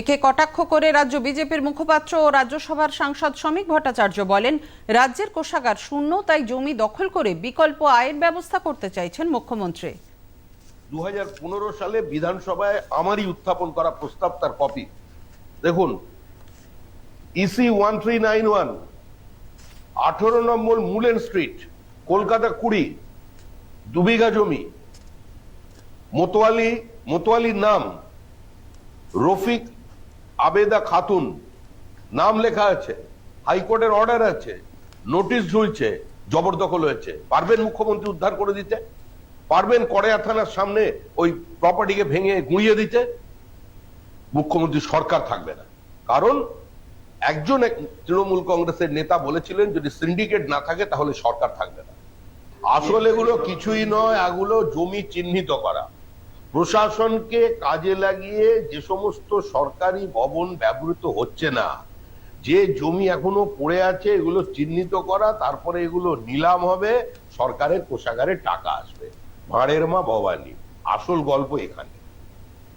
একে কটাক্ষ করে রাজ্য বিজেপির মুখপাত্র ও রাজ্যসভার সাংসদ শ্রমিক ভট্টাচার্য বলেন, রাজ্যের কোষাগার শূন্য, তাই জমি দখল করে বিকল্প আয়ের ব্যবস্থা করতে চাইছেন মুখ্যমন্ত্রী। দুই হাজার পনেরো সালে বিধানসভায় আমারই উত্থাপন করা প্রস্তাব তার কপি। দেখুন EC one three nine one আঠেরো নম্বর মুলেন স্ট্রিট, কলকাতা কুড়ি, দু বিঘা জমি, মোতোয়ালি, মোতোয়ালির নাম রফিক আবেদা খাতুন, নাম লেখা আছে, হাইকোর্টের অর্ডার আছে, নোটিশ ঝুলছে, জবরদখল হয়েছে। পারবেন মুখ্যমন্ত্রী উদ্ধার করে দিতে? পারবেন কড়াইয়া থানার সামনে ওই প্রপার্টিকে ভেঙে গুঁড়িয়ে দিতে? মুখ্যমন্ত্রী সরকার থাকবে না। কারণ একজন এক তৃণমূল কংগ্রেসের নেতা বলেছিলেন, যদি সিন্ডিকেট না থাকে, তাহলে সরকার থাকবে না। আসলে এগুলো কিছুই নয়, এগুলো জমি চিহ্নিত করা। প্রশাসনকে কাজে লাগিয়ে যে সমস্ত সরকারি ভবন ব্যবহৃত হচ্ছে না, যে জমি এখনও পড়ে আছে এগুলো চিহ্নিত করা, তারপরে এগুলো নিলাম হবে, সরকারের কোষাগারে টাকা আসবে। ভাঁড়ের মা ভবানী, আসল গল্প এখানে।